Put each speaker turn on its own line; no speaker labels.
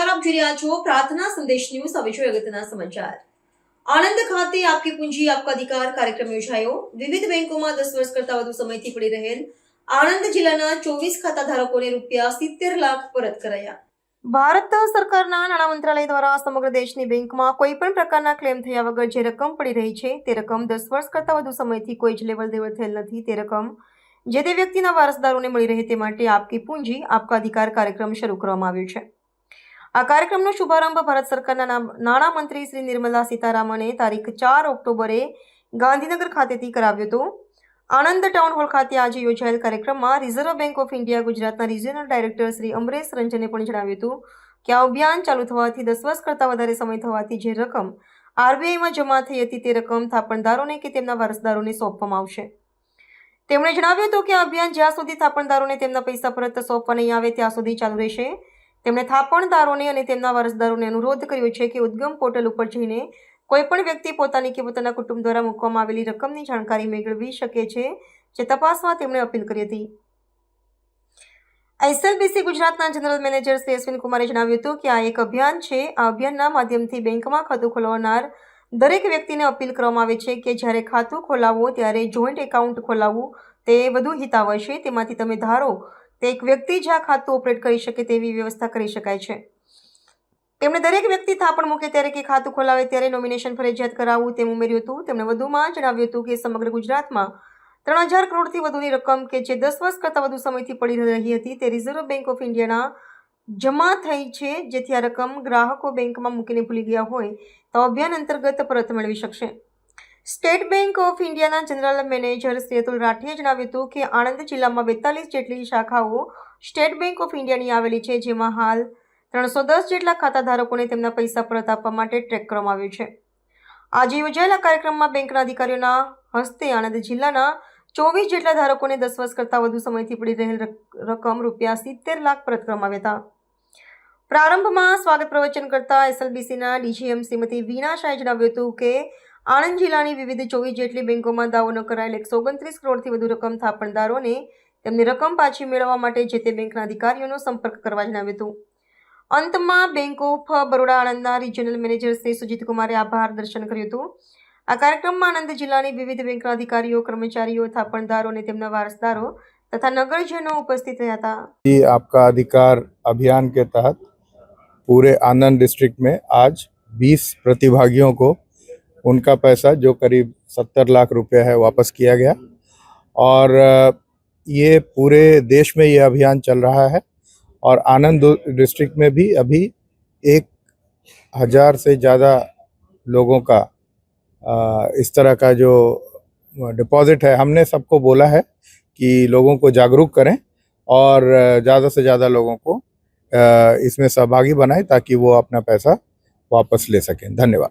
નમસ્કાર આપ જોઈ રહ્યા છો, પ્રાર્થના સંદેશ ન્યૂઝ, હવે જોઈએ અગત્યના સમાચાર. આણંદ ખાતે આપકી પૂંજી, આપકા અધિકાર કાર્યક્રમ યોજાયો. વિવિધ બેંકોમાં દસ વર્ષ કરતા વધુ સમયથી પડી રહેલ આણંદ જિલ્લાના ચોવીસ ખાતા ધારકોને રૂપિયા સિત્તેર લાખ પરત કરાયા. ભારત સરકારના નાણાં મંત્રાલય દ્વારા સમગ્ર દેશની બેંકમાં કોઈ પણ પ્રકારના ક્લેમ થયા વગર જે રકમ પડી રહી છે, તે રકમ દસ વર્ષ કરતાં વધુ સમયથી કોઈ જ લેવલ દેવલ થયેલ નથી. તે રકમ જે તે વ્યક્તિના વારસદારોને મળી રહે તે માટે આપકી પૂંજી, આપકા અધિકાર કાર્યક્રમ શરૂ કરવામાં આવ્યો છે. આ કાર્યક્રમનો શુભારંભ ભારત સરકારના નાણામંત્રી શ્રી નિર્મલા સીતારામણે તારીખ ચાર ઓક્ટોબરે ગાંધીનગર ખાતેથી કરાવ્યો હતો. આણંદ ટાઉન હોલ ખાતે આજે યોજાયેલ કાર્યક્રમમાં રિઝર્વ બેંક ઓફ ઇન્ડિયા ગુજરાતના રિજિયનલ ડાયરેક્ટર શ્રી અમરેશ રંજને પણ જણાવ્યું હતું કે આ અભિયાન ચાલુ થવાથી દસ વર્ષ કરતાં વધારે સમય થવાથી જે રકમ આરબીઆઈમાં જમા થઈ હતી તે રકમ થાપણદારોને કે તેમના વારસદારોને સોંપવામાં આવશે. તેમણે જણાવ્યું હતું કે આ અભિયાન જ્યાં સુધી થાપણદારોને તેમના પૈસા પરત સોંપવા નહીં આવે ત્યાં સુધી ચાલુ રહેશે. તેમણે થાપણદારોને અને તેમના વારસદારોને અનુરોધ કર્યો છે કે ઉદ્ગમ પોર્ટલ ઉપર જઈને કોઈપણ વ્યક્તિ પોતાની કે પોતાના કુટુંબ દ્વારા મૂકવામાં આવેલી રકમની જાણકારી મેળવી શકે છે, જે તપાસમાં તેમણે અપીલ કરી હતી. એસએલબીસી ગુજરાતના જનરલ મેનેજર શ્રી અશ્વિન કુમારે જણાવ્યું હતું કે આ એક અભિયાન છે. આ અભિયાનના માધ્યમથી બેંકમાં ખાતું ખોલાવનાર દરેક વ્યક્તિને અપીલ કરવામાં આવે છે કે જ્યારે ખાતું ખોલાવો ત્યારે જોઈન્ટ એકાઉન્ટ ખોલાવવું તે વધુ હિતાવહ છે. તેમાંથી તમે ધારો તે એક વ્યક્તિ જ આ ખાતું ઓપરેટ કરી શકે તેવી વ્યવસ્થા કરી શકાય છે. તેમણે દરેક વ્યક્તિ થાપણ મૂકે ત્યારે કે ખાતું ખોલાવે ત્યારે નોમિનેશન ફરજિયાત કરાવવું તેમ ઉમેર્યું હતું. તેમણે વધુમાં જણાવ્યું હતું કે સમગ્ર ગુજરાતમાં ત્રણ હજાર કરોડથી વધુની રકમ કે જે દસ વર્ષ કરતાં વધુ સમયથી પડી રહી હતી તે રિઝર્વ બેંક ઓફ ઇન્ડિયાના જમા થઈ છે. જેથી આ રકમ ગ્રાહકો બેંકમાં મૂકીને ભૂલી ગયા હોય તો અભિયાન અંતર્ગત પરત મેળવી શકશે. સ્ટેટ બેંક ઓફ ઇન્ડિયાના જનરલ મેનેજર અતુલ રાઠીએ જણાવ્યું હતું કે આણંદ જિલ્લામાં બેતાલીસ જેટલી શાખાઓ સ્ટેટ બેંક ઓફ ઇન્ડિયાની આવેલી છે, જેમાં હાલ ત્રણસો દસ જેટલા ખાતા ધારકોને તેમના પૈસા પરત આપવા માટે ટ્રેક કરવામાં આવ્યું છે. આજે યોજાયેલા કાર્યક્રમમાં બેંકના અધિકારીઓના હસ્તે આણંદ જિલ્લાના ચોવીસ જેટલા ધારકોને દસ વર્ષ કરતાં વધુ સમયથી પડી રહેલ રકમ રૂપિયા સિત્તેર લાખ પરત કરવામાં આવ્યા હતા. પ્રારંભમાં સ્વાગત પ્રવચન કરતા એસએલબીસીના ડીજીએમ શ્રીમતી વીણા શાહે જણાવ્યું હતું કે આણંદ જિલ્લાની વિવિધ ચોવીસ જેટલી બેંકોમાં દાવો ન કરાયેલ એકસો ઓગણત્રીસ કરોડથી વધુ રકમ થાપણદારોને તેમની રકમ પાછી મેળવવા માટે જે તે બેંકના અધિકારીઓનો સંપર્ક કરવા જણાવ્યું હતું અંતમાં bank of Baroda આણંદના regional manager Shri Sujit કુમારે આભાર દર્શન કર્યું હતું આ કાર્યક્રમમાં આણંદ જિલ્લાની વિવિધ બેંકના અધિકારીઓ કર્મચારીઓ થાપણદારો અને તેમના વારસદારો તથા નગરજનો ઉપસ્થિત રહ્યા હતા
ये आपका अधिकार अभियान के तहत पूरे आनंद डिस्ट्रिक्ट में आज 20 प्रतिभागियों को उनका पैसा जो करीब सत्तर लाख रुपया है वापस किया गया। और ये पूरे देश में ये अभियान चल रहा है और आनंद डिस्ट्रिक्ट में भी अभी एक हज़ार से ज़्यादा लोगों का इस तरह का जो डिपॉजिट है, हमने सबको बोला है कि लोगों को जागरूक करें और ज़्यादा से ज़्यादा लोगों को इसमें सहभागी बनाएँ ताकि वो अपना पैसा वापस ले सकें। धन्यवाद।